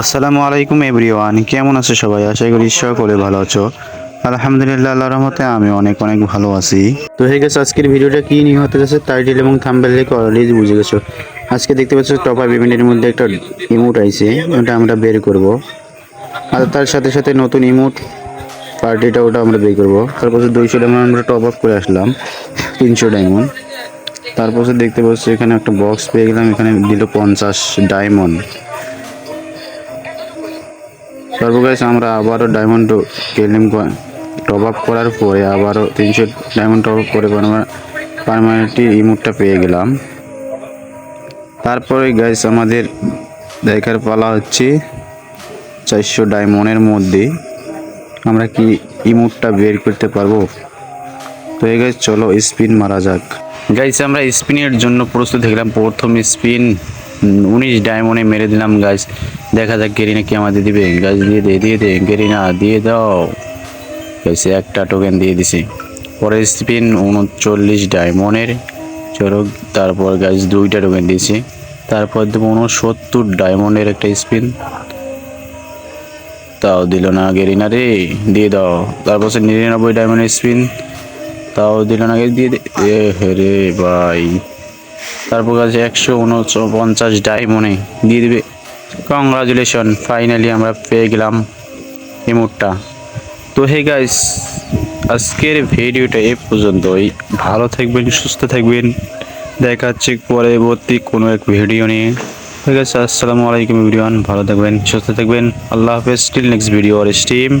আসসালামু আলাইকুম এভরিওয়ান, কেমন আছো সবাই? আশা করি সকলে ভালো আছো। আলহামদুলিল্লাহ, আল্লাহর রহমতে আমি অনেক অনেক ভালো আছি। তো হয়ে গেছে আজকের ভিডিওটা কি নিয়ে হতে গেছে টাইটেল এবং থাম্বেল দেখে অলরেডি বুঝে গেছো। আজকে দেখতে পাচ্ছ টপ আপ ইভেন্টের মধ্যে একটা ইমোট আইছে, ওটা আমরা বের করব। আর তার সাথে সাথে নতুন ইমোট পার্টিটা ওটা আমরা বের করব। তারপর দুইশো ডায়মন্ড আমরা টপ আপ করে আসলাম, তিনশো ডায়মন্ড তারপর দেখতে পাচ্ছি, এখানে একটা বক্স পেয়ে গেলাম, এখানে দিল পঞ্চাশ ডায়মন্ড গাইস আমরা আবারও ডায়মন্ড কেলিম টপ আপ করার পরে আবারও তিনশো ডায়মন্ড টপ আপ করে আমরা পারমানেন্টলি ইমোটটা পেয়ে গেলাম। তারপরে গাইস আমাদের দেখার পালা হচ্ছে চারশো ডায়মন্ডের মধ্যে। আমরা কি ইমোটটা বের করতে পারব? তো এই গাইস চলো স্পিন মারা যাক। গাইস আমরা স্পিনের জন্য প্রস্তুত দেখলাম প্রথম স্পিন উনিশ ডায়মন্ডে মেরে দিলাম গাইস দেখা যাক গেরিনা কি আমাদের দিবে। গাছ দিয়ে দে দিয়ে দে, গেরিনা, দিয়ে দাও। গাইস একটা টোকেন দিয়ে দিছি। পরের স্পিন উনচল্লিশ ডায়মন্ডের চলো তারপর গাছ দুইটা টোকেন দিয়েছি। তারপর দেবো উনসত্তর ডায়মন্ডের একটা স্পিন তাও দিল না গেরিনা রে, দিয়ে দাও। তারপর সে নিরানব্বই ডায়মন্ডের স্পিন তাও দিল না দিয়ে দে। এ রে ভাই। তারপর কাছে একশো উনপঞ্চাশ ডায়মন্ডে দিয়ে দিবে। কংগ্রাচুলেশন ফাইনালি আমরা পেয়ে গেলাম ইমোটটা তো হে গাইস আজকের ভিডিওটা এ পর্যন্তই। ভালো থাকবেন, সুস্থ থাকবেন। দেখা হচ্ছে পরবর্তী কোনো এক ভিডিও নিয়ে। ঠিক আছে আসসালামু আলাইকুম ভিডিওন ভালো থাকবেন, সুস্থ থাকবেন। আল্লাহ হাফেজ স্টিল নেক্সট ভিডিও আর স্টিম